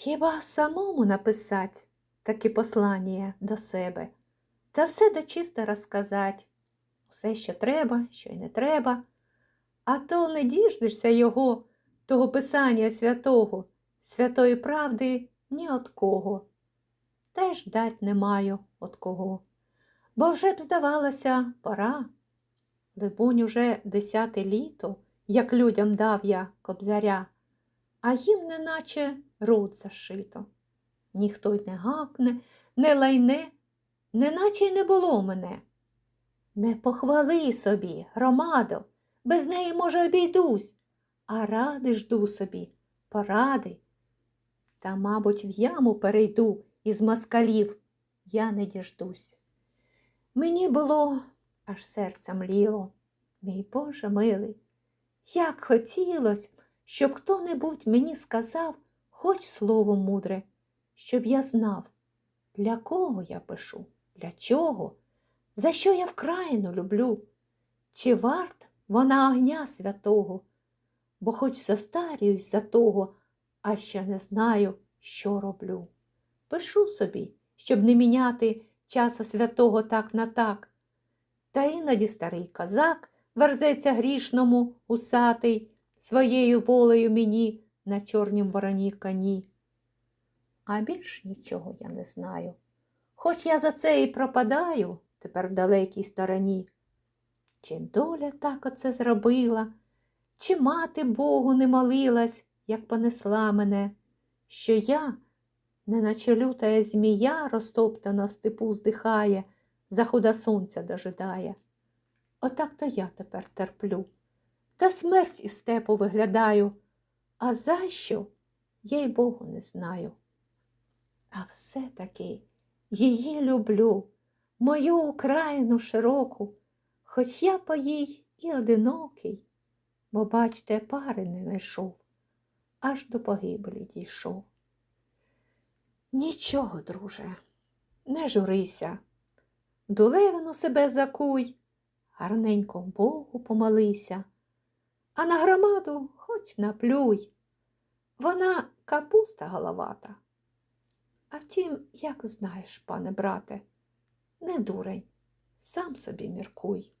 Хіба самому написать таке послання до себе, та все дочисто розказать, все, що треба, що й не треба, а то не діждешся його, того писання святого, святої правди ні от кого. Та й ждать не маю от кого. Бо вже б здавалося, пора. Либонь, уже десяте літо, як людям дав я кобзаря, а їм неначе рот зашито. Ніхто й не гакне, не лайне, неначе й не було мене. Не похвали собі, громадо, без неї, може, обійдусь, а ради жду собі, поради. Та, мабуть, в яму перейду із москалів, я не діждусь. Мені було аж серце мліло, мій Боже милий, як хотілось, щоб хто-небудь мені сказав хоч слово мудре, щоб я знав, для кого я пишу, для чого, за що я вкраїну люблю, чи варт вона огня святого, бо хоч застарююсь за того, а ще не знаю, що роблю. Пишу собі, щоб не міняти часа святого так на так. Та іноді старий козак верзеться грішному усатий своєю волею мені на чорнім вороні коні. А більш нічого я не знаю. Хоч я за це і пропадаю тепер в далекій стороні. Чи доля так оце зробила, чи мати Богу не молилась, як понесла мене, що я, неначе лютая змія, розтоптана в степу здихає, захода сонця дожидає. Отак то я тепер терплю, та смерть із степу виглядаю, а за що, я й Богу не знаю. А все-таки її люблю, мою Україну широку, хоч я по їй і одинокий, бо, бачте, пари не знайшов, аж до погибелі дійшов. Нічого, друже, не журися, дулевину себе закуй, гарненько Богу помолися, а на громаду хоч наплюй. Вона капуста головата. А втім, як знаєш, пане брате, не дурень, сам собі міркуй.